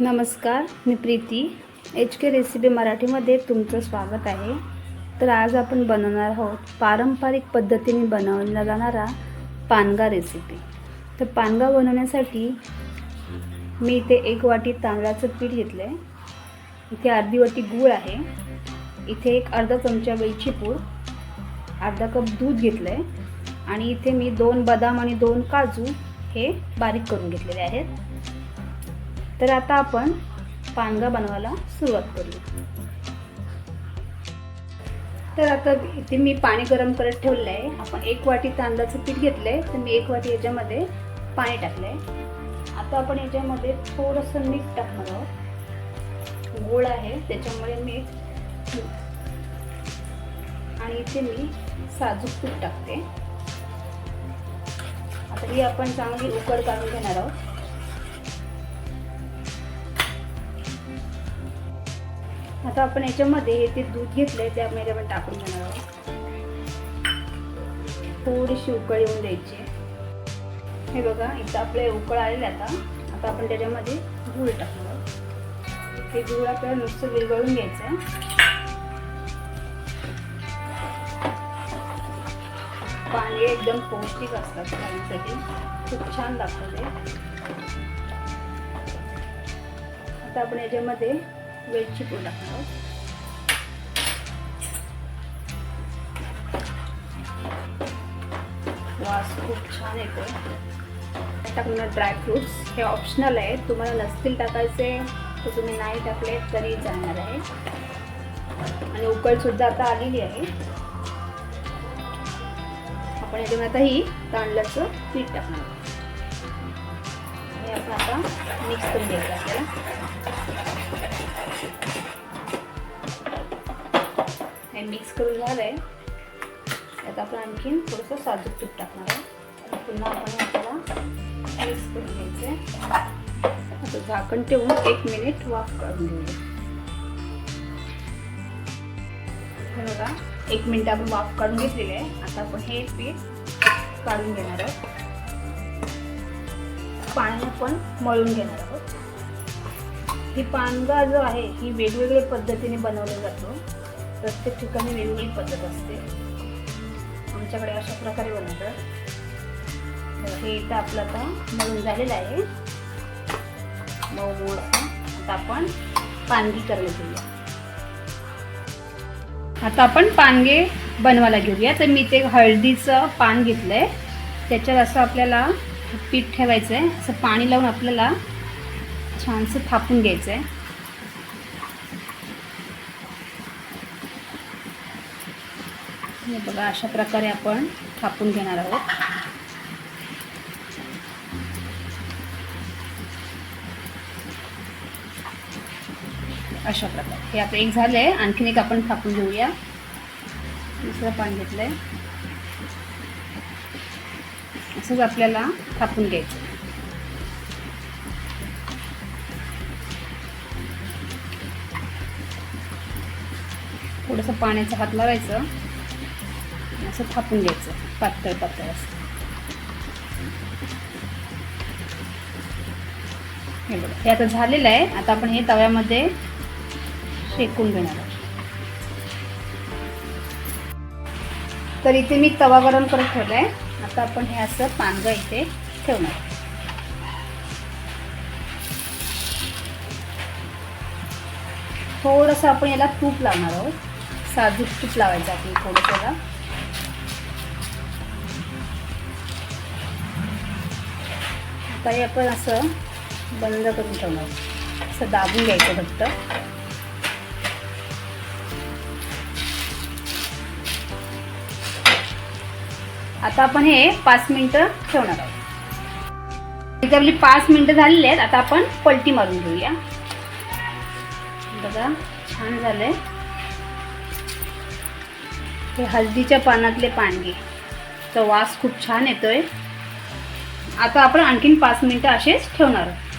नमस्कार मी Preeti. H K recipe मराठीमध्ये तुमचं स्वागत आहे. तर आज आपण बनवणार आहोत पारंपरिक पद्धतीने बनवला जाणारा पानगा रेसिपी तर पानगा बनवण्यासाठी मी इथे एक वाटी तांदळाचं पीठ घेतलं आहे इथे अर्धी वाटी गूळ आहे. इथे एक अर्धा चमचा वेलची पूड अर्धा कप दूध घेतलं आहे आणि इथे मी दोन बदाम आणि दोन काजू हे बारीक करून घेतलेले आहेत. तर आता आपण पानगा बनवायला सुरुवात करू तर आता इथे मी पाणी गरम करत ठेवलं आहे आपण एक वाटी तांदळाचं पीठ घेतलं आहे तर मी एक वाटी याच्यामध्ये पाणी टाकलं आहे आता आपण याच्यामध्ये थोडंसं मीठ टाकणार आहोत. गोळ आहे. त्याच्यामुळे मीठ आणि इथे मी साजूक तूप टाकते. आता ही आपण चांगली उकड काढून घेणार आहोत. आता आपण याच्यामध्ये हे ते दूध घेतलंय त्यामध्ये आपण टाकून घेणार आहोत. थोडीशी उकळ येऊन द्यायची. हे बघा इथं आपलं उकळ आलेलं आता. आता आपण त्याच्यामध्ये गूळ टाकणार आहोत. हे गूळ आपल्याला नुसतं विरघळून घ्यायचं पाणी एकदम पौष्टिक असतात खाण्यासाठी. खूप छान लागतं ते. आता आपण याच्यामध्ये वेलची पूड टाकणार वास खूप छान येतो टाकणार ड्रायफ्रुट्स हे ऑप्शनल आहे. तुम्हाला नसतील टाकायचे तर तुम्ही नाही टाकले तरी जाणार आहे. आणि उकळ सुद्धा आता आलेली आहे. आपण याच्यामध्ये आता ही तांदळाचं पीठ टाकणार हे आपण आता मिक्स करून घ्यायचं आपल्याला. मिक्स करून झालं आहे त्यात आपण आणखीन थोडंसं साजूक तूप टाकणार आहे पुन्हा आपण हे आपल्याला मिक्स करून घ्यायचं आहे आता झाकण ठेवून एक मिनिट वाफ काढून घेऊया. हे बघा एक मिनिट आपण वाफ काढून घेतलेली आहे. आता आपण हे पीठ काढून घेणार आहोत. पाणी आपण मळून घेणार आहोत. ही पानगा जो आहे ही वेगवेगळ्या पद्धतीने बनवला जातो. प्रत्येक ठिकाणी वेगवेगळी पद्धत असते. आमच्याकडे अशा प्रकारे बनवतात. तर हे इथं आपलं आता मळून झालेलं आहे. मऊ मोड आता. आपण पानगी करून घेऊया. आता आपण पानगे बनवायला घेऊया. तर मी ते हळदीचं पान घेतलं आहे त्याच्यात असं आपल्याला पीठ ठेवायचं आहे असं पाणी लावून आपल्याला छानसं थापून घ्यायचं आहे हे बघा अशा प्रकारे आपण थापून घेणार आहोत. अशा प्रकारे. हे आपलं एक झालं आहे आणखीन एक आपण थापून घेऊया. दुसरं पाणी घेतलं आहे असंच आपल्याला थापून घ्यायचं. थोडंसं पाण्याचा हात लावायचं. असं थापून घ्यायचं. पातळ पातळ असं. हे बघा. हे आता झालेलं आहे. आता आपण हे तव्यामध्ये शेकून घेणार आहोत. तर इथे मी तवा गरम करत ठेवला आहे आता आपण हे असं पानगं इथे ठेवणार थोडंसं आपण याला तूप लावणार आहोत. साजूक तूप लावायचं आपण थोडंसं काही आपण असं बंद करून ठेवणार. असं दाबून घ्यायचं फक्त. आता आपण हे पाच मिनटं ठेवणार आहोत. इथे आपली पाच मिनटं झालेली आहेत. आता आपण पलटी मारून घेऊया. बघा छान झालंय. हे हळदीच्या पानातले पानगे तर वास खूप छान येतोय. आता आपण आणखीन पाच मिनटं असेच ठेवणार आहोत.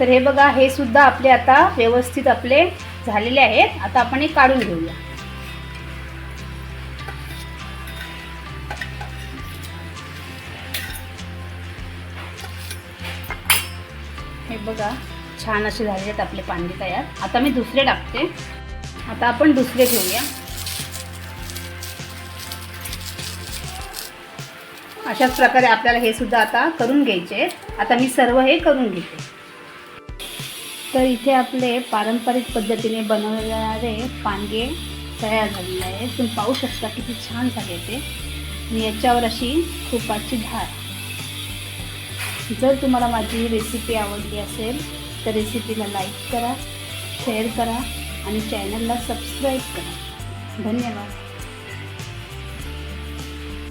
तर हे बघा हे सुद्धा आपले आता व्यवस्थित आपले झालेले आहेत. आता आपण हे काढून घेऊया. हे बघा छान असे झालेले आहेत आपले पांडे तयार. आता मी दुसरे टाकते. आता आपण दुसरे घेऊया. अशाच प्रकारे आपल्याला हे सुद्धा आता करून घ्यायचे आता मी सर्व हे करून घेते. तर इथे आपले पारंपरिक पद्धतीने बनवणारे पांगे तयार झालेले आहेत. तुम्ही पाहू शकता किती छान झाले ते. आणि याच्यावर अशी तुपाची धार. जर तुम्हाला माझी रेसिपी आवडली असेल तर रेसिपीला लाईक करा शेअर करा आणि चॅनलला सबस्क्राईब करा. धन्यवाद.